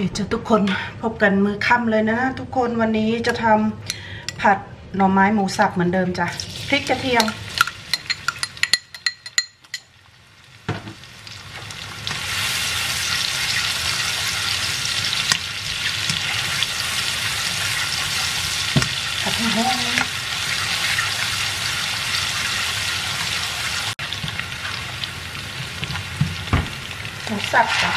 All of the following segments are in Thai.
จะทุกคนพบกันมือค่ำเลยนะ ทุกคนวันนี้จะทำผัดหน่อไม้หมูสับเหมือนเดิมจ้ะพริกกระเทียม ผัดให้แห้งนะหมูสับจ้ะ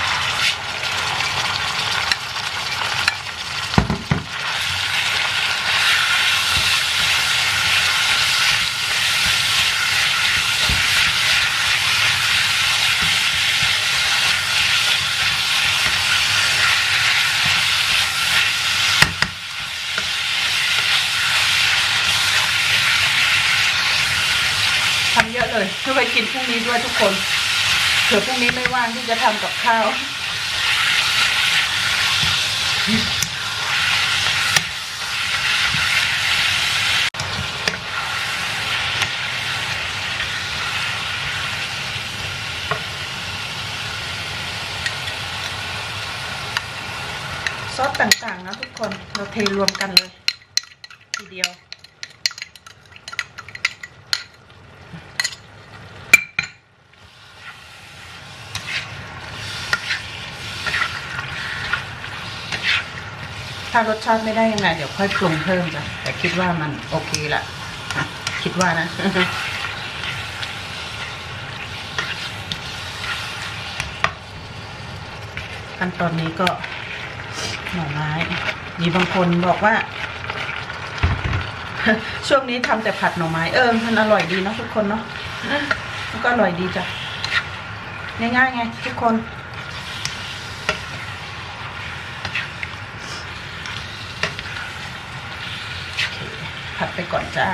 ทำเยอะเลยเพื่อไปกิ นี้ด้วยทุกคนเผื่อพรุ่งนี้ไม่ว่างที่จะทำกับข้าวซอสต่างๆนะทุกคนเราเทรวมกันเลย ทีเดียว ถ้ารสชาติไม่ได้ยังไงเดี๋ยวค่อยปรุงเพิ่มจ้ะแต่คิดว่ามันโอเคละคิดว่านะขั้นตอนนี้ก็หน่อไม้มีบางคนบอกว่า ช่วงนี้ทำแต่ผัดหน่อไม้เออมันอร่อยดีเนาะทุกคนเนาะมันก็อร่อยดีจ้ะง่ายๆไงทุกคน ไปก่อนจ้า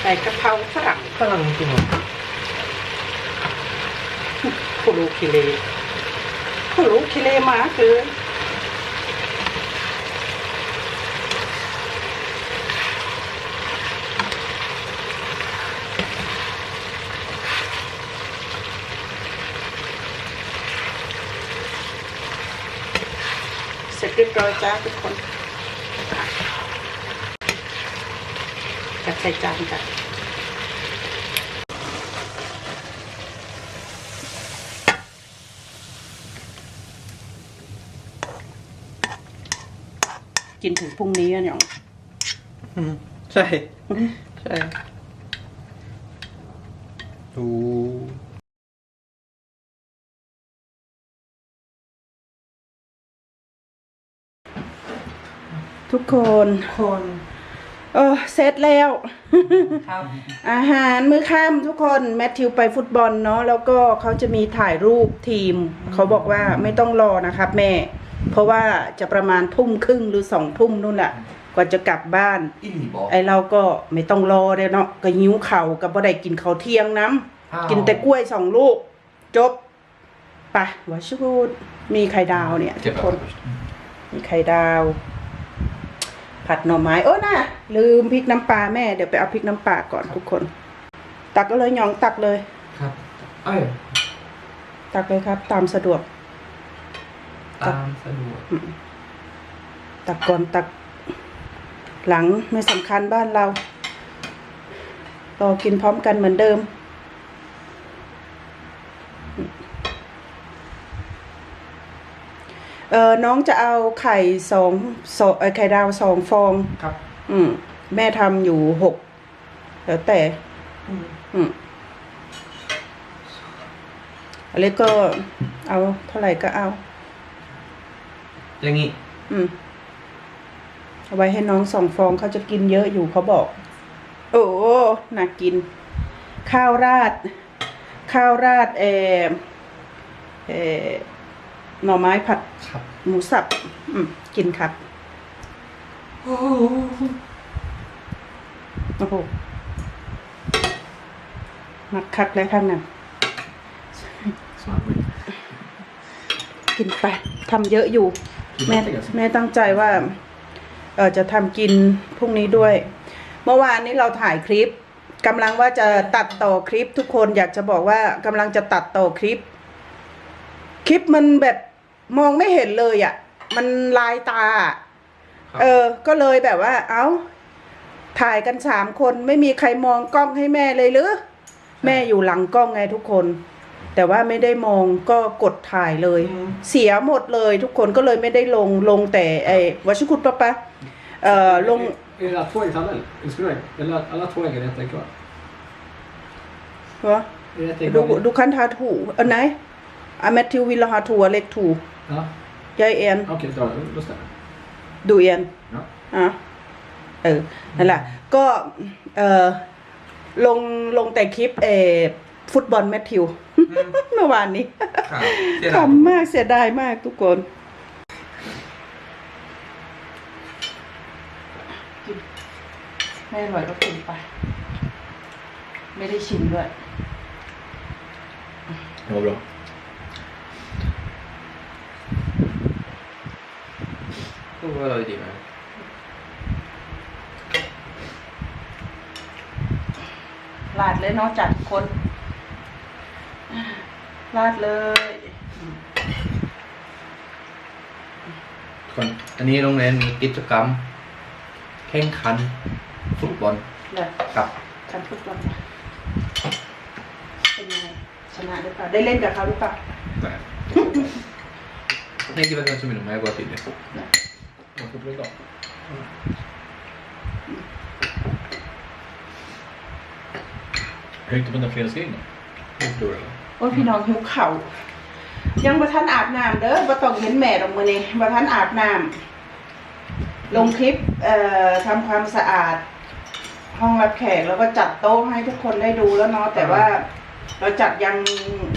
ใส่กะเพราฝรั่งฝรั่งจริงเหรอคุรูคิเลคุรูคิเลมาคือ ร็จเรียบร้อยจ้าทุกคนจัดใส่จานจ้ะกินถึงพรุ่งนี้อะเนี่ยอืมใช่ ใช่ ดู ทุกคนคนเออเสร็จแล้ว ครับ อาหารมื้อค่ำทุกคนแมทธิวไปฟุตบอลเนาะแล้วก็เขาจะมีถ่ายรูปทีม เขาบอกว่าไม่ต้องรอนะครับ แม่ เพราะว่าจะประมาณทุ่มครึ่งหรือสองทุ่มนู่นแหละกว่าจะกลับบ้านอีหลีบอก ไอเราก็ไม่ต้องรอเลยเนาะก็หิวเข่าวกับบ่ได้กินข้าวเที่ยงน้อ้าวำกินแต่กล้วยสองลูก จบไปวาชูดมีไข่ดาวเนี่ยทุกคน มีไข่ดาว ผัดหน่อไม้โอ้น่ะลืมพริกน้ำปลาแม่เดี๋ยวไปเอาพริกน้ำปลาก่อนทุกคน ตักเลยหยองตักเลย ครับ เอ้ยตักเลยครับ ตามสะดวก ตามสะดวก ตักก่อนตัก หลังไม่สำคัญบ้านเรารอกินพร้อมกันเหมือนเดิม เออน้องจะเอาไข่สองสองเอ่อไข่ดาวสองฟอง ครับ อืม แม่ทำอยู่หกแล้วแต่ อืมอืมอเล็กก็เอาเท่าไหร่ก็เอา อย่างงี้ อืมเอาไว้ให้น้องสองฟองเขาจะกินเยอะอยู่เขาบอก โอ้น่ากิน ข้าวราด ข้าวราดเออเออ หน่อไม้ผัดครับ หมูสับ อืมกินครับโอ้โอ้โหมักคักแล้วข้างนั้นสวัสดีกินไปทำเยอะอยู่อแม่แม่ตั้งใจว่า เออจะทำกินพรุ่งนี้ด้วย เมื่อวานนี้เราถ่ายคลิปกำลังว่าจะตัดต่อคลิปทุกคนอยากจะบอกว่ากำลังจะตัดต่อคลิป คลิปมันแบบ มองไม่เห็นเลยอะ่ะ มันลายตาอะเออ ก็เลยแบบว่า เอา้า ถ่ายกันสามคนไม่มีใครมองกล้องให้แม่เลยหรือ แม่อยู่หลังกล้องไงทุกคน แต่ว่าไม่ได้มองก็กดถ่ายเลยอืมเสียหมดเลยทุกคนก็เลยไม่ได้ลงลงแต่ไอ้วัชคุดปะปะเอ่อลง Är det alla två i tabell? Eller ska du Eller alla två ägare rätt kvar? วะ Är det rätt ดู ägare? ดูคันทาถูอันไหนอะแมทธิววิลลาฮาถูเล็กถู Ja, ยายเอ็น okej, då, då stämmer det. ดูเอ็น Ja. อะเออ นั่นแหละ ก็เออลงลงแต่คลิปเออฟุตบอลแมทธิว เมื่อวานนี้ครับเสียดาย ขำมากเสียดายมากทุกคน กินไม่อร่อยก็กินไป ไม่ได้ชิมด้วย Det var bra. ก็ว่าเราดีไหมลาดเลยเนาะจัดคนลาดเลย คนอันนี้โรงเรียนมีกิจกรรม แข่งขันฟุตบอลเลยกับฉันฟุตบอลมาเป็นยังไงชนะหรือเปล่าได้เล่นกับเขาหรือเปล่า Nej. Nej, det var ganska mycket, men jag går till det. Jag får bli glad. Höjde på den där fredagsgrejen då? Jag tror det. โอ้ยพี่น้องหิวเข่าวยังประทันอาบน้ำเด้อบ่ต้องเห็นแม่ดอกมือนี่ประทันอาบน้ำลงคลิปเอ่อทำความสะอาด ห้องรับแขกแล้วก็จัดโต๊ะให้ทุกคนได้ดูแล้วเนาะแต่ว่าเราจัดยัง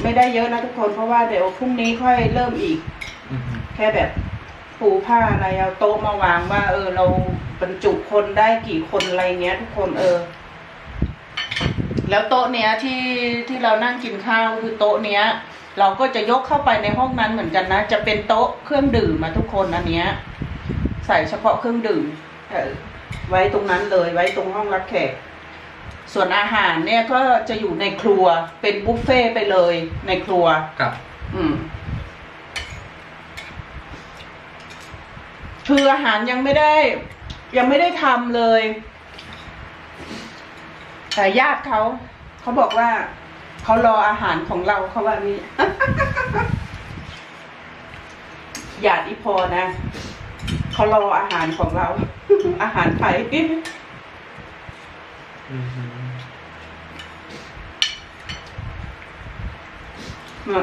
ไม่ได้เยอะนะทุกคน เพราะว่าเดี๋ยวพรุ่งนี้ค่อยเริ่มอีก Mhm. แค่แบบ ปูผ้าอะไรเอาโต๊ะมาวางว่า เออ เราบรรจุคนได้กี่คนอะไรเงี้ย ทุกคนเออ แล้วโต๊ะเนี้ยที่ที่เรานั่งกินข้าวคือโต๊ะเนี้ย เราก็จะยกเข้าไปในห้องนั้นเหมือนกันนะจะเป็นโต๊ะเครื่องดื่มมาทุกคนอันเนี้ย ใส่เฉพาะเครื่องดื่มเออไว้ตรงนั้นเลยไว้ตรงห้องรับแขกส่วนอาหารเนี่ยก็จะอยู่ในครัวเป็นบุฟเฟ่ต์ไปเลยในครัวกับ อืม คืออาหารยังไม่ได้ ยังไม่ได้ทำเลย แต่ญาติเขาเขาบอกว่าเขารออาหารของเราเขาว่านี่ญาติอีพอนะเขารออาหารของเรา อาหารไทยเ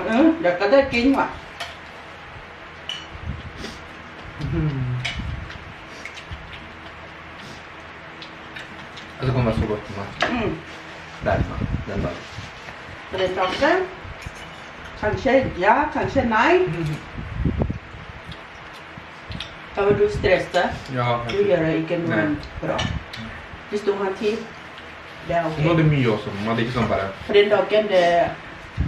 ออเดี๋ยวก็ได้กินว่ะ Mhm. Kommer det så gott med อืม därifrån. Den dagen. Den dagen kanske ja, kanske nej. Aber du stressar. Ja, Du gör det inte Nej. någon bra. Hvis du har tid. Det är Hon okej. hade mye også. Hun hadde ikke sånn bare För den dagen det,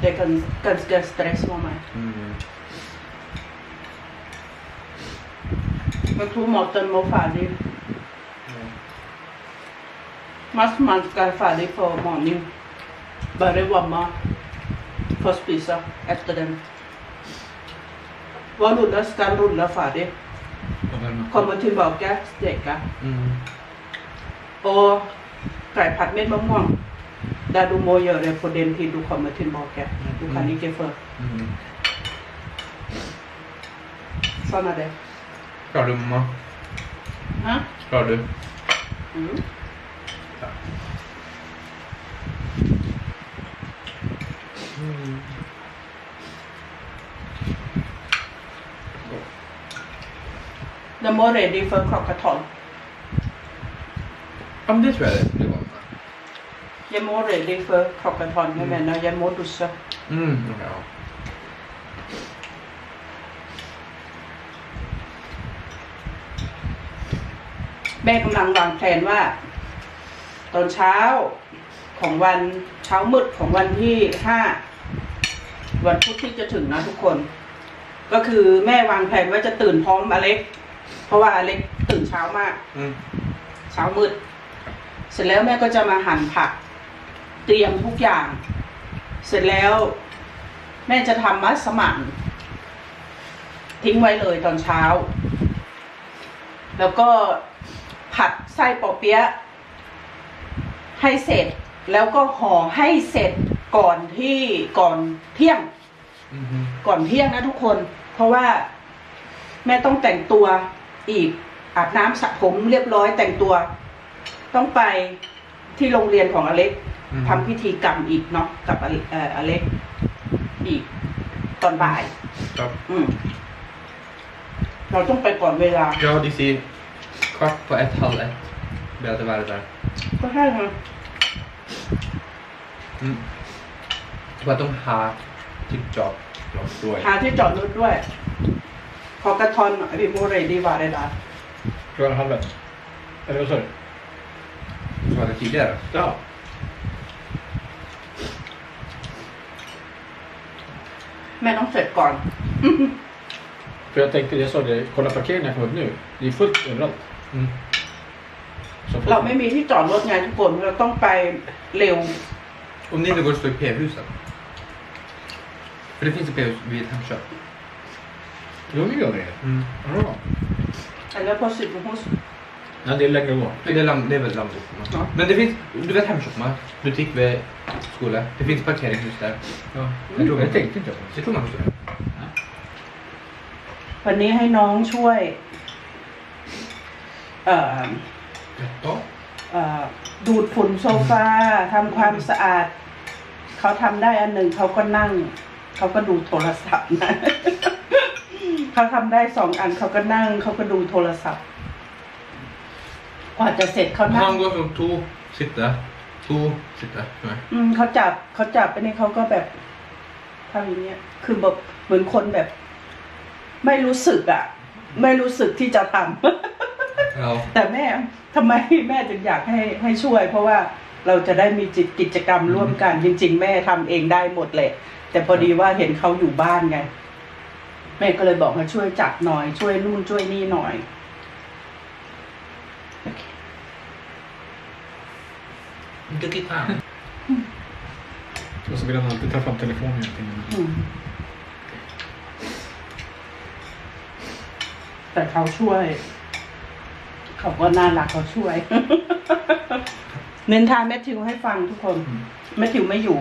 det kan ganska stress för mig. mm. Jag tror maten var färdig. Mest man ska vara färdig på morgonen. Börja värma. Få spisa efter den. Vad rullar ska rulla färdig. Og varme. Kommer tillbaka, steka. Mm. Och ไก่ผัดเม็ดมะม่วง där du må göra det på den tid du kommer tillbaka. Du kan inte för Mm. såna där. Klarer du, mamma? Ha? Klarer du? Mm. Ja. Mm. The more ready for crocodile. Ja, men det tror jag det, det var. Jag är more ready for crocodile. Jag menar, jag må duscha. Mm. Ja. แม่กำลังวางแผนว่า ตอนเช้าของวันเช้ามืดของวันที่ห้าวันพุธที่จะถึงนะทุกคน ก็คือแม่วางแผนว่าจะตื่นพร้อมอเล็ก เพราะว่าอเล็กตื่นเช้ามาก Mm. เช้ามืด เสร็จแล้วแม่ก็จะมาหั่นผัก เตรียมทุกอย่าง เสร็จแล้ว แม่จะทำมัสมั่นทิ้งไว้เลยตอนเช้า แล้วก็ผัดไส้ปอเปี๊ยะ ให้เสร็จ แล้วก็ห่อให้เสร็จก่อนที่ก่อนเที่ยง Mhm. ก่อนเที่ยงนะทุกคน เพราะว่าแม่ต้องแต่งตัวอีกอาบน้ำสระผมเรียบร้อยแต่งตัว ต้องไปที่โรงเรียนของอเล็กอืมทำพิธีกรรมอีกเนาะกับอเอ่ออเล็กอีกตอนบ่าย Ja. อืม เราต้องไปก่อนเวลา ja, de sier kvart på ett, halv ett. Be at det være der. ก็ใช่ค่ะ Mm. Bare de her til job. Job, tror jeg. หาที่จอดรถด้วย ขอกระทอนหน่อยพี่โมเรดีว่าได้ละ Klockan halv ett. Eller vad sa du? Så var det tidigere. Ja. แม่ต้องเสร็จก่อน För jag tänkte, jag sa det, kolla parkeringen jag kom upp nu. Det är fullt överallt. Mm. Så folk- เราไม่มีที่จอดรถไงทุกคนเราต้องไปเร็ว Om det inte går att stå i P-huset. För det finns ett P-hus vid Hemköp. Jo, det gör det. Mm. Ja. eller på Superhus. Nej, det är längre gå. Men det är, Lam- det är väl Landsorten? Ja. Men det finns, du vet Hemköp, va? butik vid skolan. Det finns parkeringshus där. Ja. Jag tror Det man, tänkte inte jag på. jag tror man måste det. วันนี้ให้น้องช่วย เอ่อ Ja. เอ่อดูดฝุ่นโซฟาทำความสะอาด เขาทำได้อันหนึ่งเขาก็นั่ง เขาก็ดูโทรศัพท์นะ เขาทำได้สองอันเขาก็นั่ง เขาก็ดูโทรศัพท์ กว่าจะเสร็จเขานั่ง Han går från to, sitta, to, sitta. Nej. อืมเขาจับเขาจับไปนี่เขาก็แบบทำอย่างเงี้ยคือแบบเหมือนคนแบบ ไม่รู้สึกอะไม่รู้สึกที่จะทำ Ja. แต่แม่ทำไมแม่จึงอยากให้ให้ช่วย เพราะว่าเราจะได้มีจิตกิจกรรมร่วมกัน จริง ๆ แม่ทำเองได้หมดแหละ แต่พอดีว่าเห็นเขาอยู่บ้านไง แม่ก็เลยบอกให้ช่วยจับหน่อย ช่วยนู่นช่วยนี่หน่อย Inte titta. Och så vill han alltid ta fram telefonen hela tiden. อืมแต่เขาช่วย เขาก็น่ารักเขาช่วย เน้นทานแมทธิวให้ฟังทุกคนแมทธิวไม่อยู่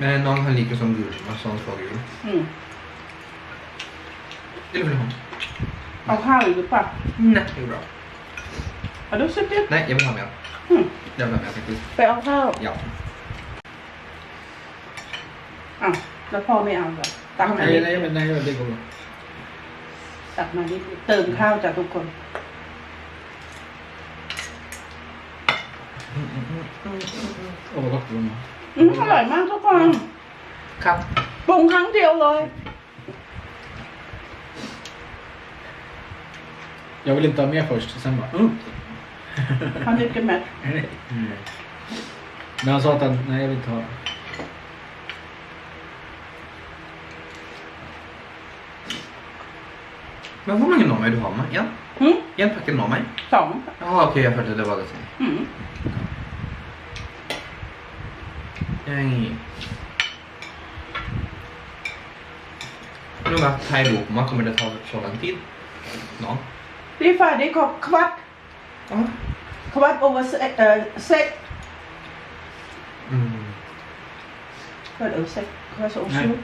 Men någon har lika som gul, massa sån svag gul. อืม Eller vill du ha? เอาข้าวอีกหรือเปล่า Nej, det är bra. เอาดูสิพี่ Nej, jag vill ha mer. อืม Jag vill ha mer faktiskt. ไปเอาข้าว Ja. อ้าวแล้วพ่อไม่เอาเหรอตักมา Nej, ดิ nej, men nej, det går bra. ตักมาดิเติมข้าวจากทุกคน Åh, vad gott det var. อืมอร่อยมากทุกคน Kapp. ปรุงครั้งเดียวเลย Jag vill inte ha mer först, sen bara... Mm. เขาเด็ดกันไหม Nej. Men han sa att han... Nej, jag vill inte ha. Men hur många Normaj du har med? En? หืม En paket Normaj? สอง Jaha, okej, jag hörde det var det sen. อืม Nej. Nu med thai-bokmål kommer det ta så lång tid? Någon? รีฟาดิก็ควัด Ja. ควัดโอเวอร์เอ่อเซ็ก Mm. ควัดโอเวอร์เซ็กควัดโอเวอร์ Nej.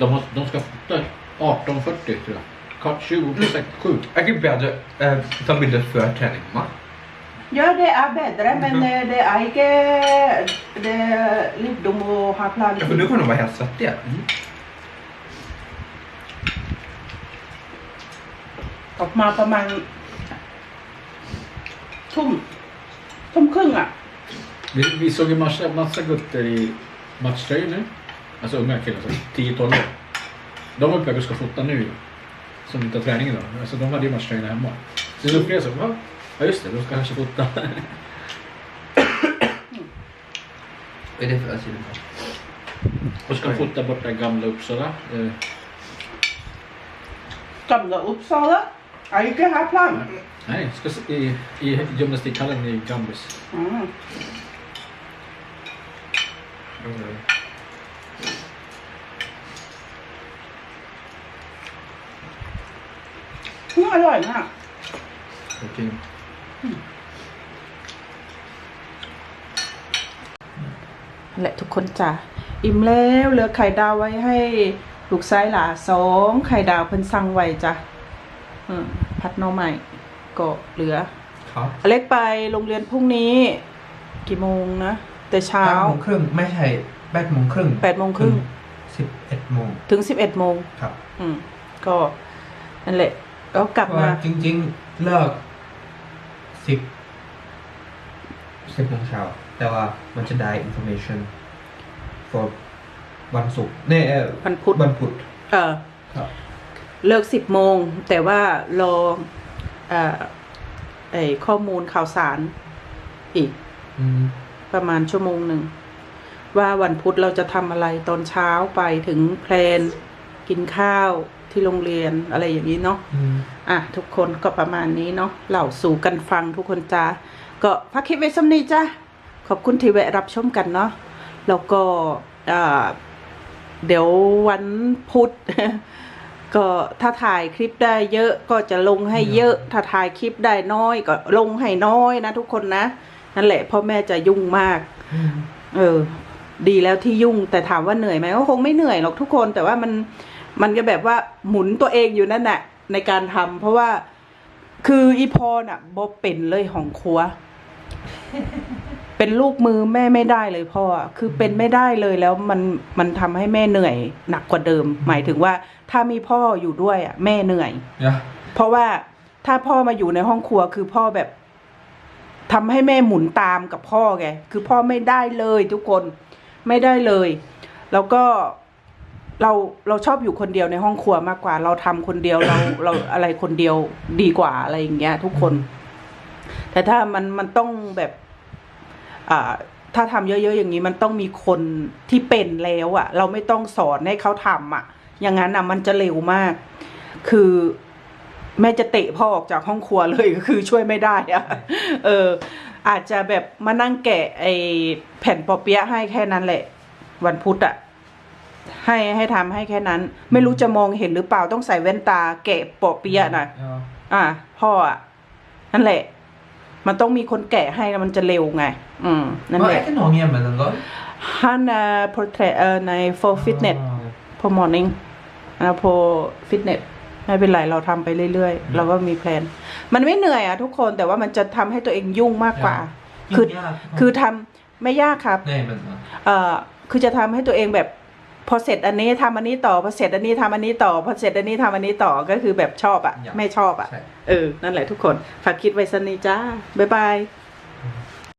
De, måste, de ska fota 18.40 tror jag. Kvart 20 på 6, 7. Jag kan be att du eh, tar bilder för träning, mamma. Ja, det er bedre, men eh, det er ikke Det er litt dum å ha plan. Ja, för nu kommer de vara helt svettiga. ออกมาประมาณ ทุ่ม ทุ่มครึ่งอ่ะ Vi, vi såg ju massa, massa gutter i matchtröjor nu. Alltså unga killar, så 10-12 år. De är på väg och ska fota nu ju. Som inte har träning idag. Alltså de hade ju matchtröjorna hemma. Så det upplevde jag så, va? Ja just det, de ska kanske fota. Vad är det för sida? och ska fota borta i gamla Uppsala. Eh, Gamla Uppsala. Jag gick ju här fram. Nej, jag ska s- i, i gymnastikhallen i Gambis. Mm. Mm,อร่อยมาก จริง นั่น แหละทุกคนจ้ะอิ่มแล้วเหลือไข่ดาวไว้ให้ลูกชายหลาสองไข่ดาวเพิ่นสั่งไว้จ้ะอืมพัดหน้อใหม่ก็เหลือครับอเล็กไปโรงเรียนพรุ่งนี้ กี่โมงนะ แต่เช้าแปดโมงครึ่งไม่ใช่แปดโมงครึ่งแปดโมงครึ่งสิบเอ็ดโมงถึงสิบเอ็ดโมงครับ อืมก็นั่นแหละแล้วกลับเพราะมาว่าจริง ๆ เลิก สิบสิบโมงเช้าแต่ว่ามันจะได้ information for วันศุกร์เนี่ยเอ่อวันพุธวันพุธเออครับเลิกสิบโมง แต่ว่ารอเอ่อไอข้อมูลข่าวสารอีกอืมประมาณชั่วโมงหนึ่ง ว่าวันพุธเราจะทำอะไรตอนเช้าไปถึงแพลน กินข้าว ที่โรงเรียนอะไรอย่างนี้เนาะอืมอะทุกคนก็ประมาณนี้เนาะเล่าสู่กันฟังทุกคนจ้าก็พักคลิปไว้สำนี้จ้าขอบคุณที่แวะรับชมกันเนาะแล้วก็อ่าเดี๋ยววันพุธก็ถ้าถ่ายคลิปได้เยอะก็จะลงให้เยอะ ถ้าถ่ายคลิปได้น้อยก็ลงให้น้อยนะทุกคนนะ นั่นแหละพ่อแม่จะยุ่งมากอืมเออ ดีแล้วที่ยุ่งแต่ถามว่าเหนื่อยไหมก็คงไม่เหนื่อยหรอกทุกคนแต่ว่ามัน มันก็แบบว่าหมุนตัวเองอยู่นั่นแหละในการทำเพราะว่าคืออีพอน่ะบอเป็นเลยของครัว เป็นลูกมือแม่ไม่ได้เลยพ่ออะคือเป็นไม่ได้เลยแล้วมันมันทำให้แม่เหนื่อยหนักกว่าเดิม หมายถึงว่า ถ้ามีพ่ออยู่ด้วยอะแม่เหนื่อย ja เพราะว่าถ้าพ่อมาอยู่ในห้องครัวคือพ่อแบบทำให้แม่หมุนตามกับพ่อไงคือพ่อไม่ได้เลยทุกคนไม่ได้เลย แล้วก็ เราเราชอบอยู่คนเดียวในห้องครัวมากกว่า เราทำคนเดียวเราเราอะไรคนเดียวดีกว่าอะไรอย่างเงี้ย ทุกคน แต่ถ้ามันมันต้องแบบอ่าถ้าทำเยอะๆอย่างนี้มันต้องมีคนที่เป็นแล้วอะ่ะ เราไม่ต้องสอนให้เขาทำอะ อย่างนั้นอะมันจะเร็วมาก คือแม่จะเตะพ่อออกจากห้องครัวเลยก็คือช่วยไม่ได้อะเออ อาจจะแบบมานั่งแกะไอแผ่นปอเปี๊ยะให้แค่นั้นแหละ วันพุธอะ ให้ให้ทำให้แค่นั้น ไม่รู้จะมองเห็นหรือเปล่าต้องใส่แว่นตาแกะปอเปี๊ยะนะ ja อะพ่ออะนั่นแหละ มันต้องมีคนแกะให้แล้วมันจะเร็วไง อืม นั่น Var แห är ละ inte någon hjemme någon gång? ฮันอ่า portrait เอ่อใน for fitness Ah. for morning อ่า for fitness ไม่เป็นไรเราทำไปเรื่อยๆ เราก็มีแพลน มันไม่เหนื่อยอะทุกคนแต่ว่ามันจะทำให้ตัวเองยุ่งมากกว่า คือ Inte jag. คือทำไม่ยากครับ Nej men เอ่อคือจะทำให้ตัวเองแบบ พอเสร็จอันนี้ทำอันนี้ต่อพอเสร็จอันนี้ทำอันนี้ต่อพอเสร็จอันนี้ทำอันนี้ต่อก็คือแบบชอบอะอยากไม่ชอบอะใช่เออนั่นแหละทุกคนฝากคิดไว้สันนี้จ้าบ๊ายบาย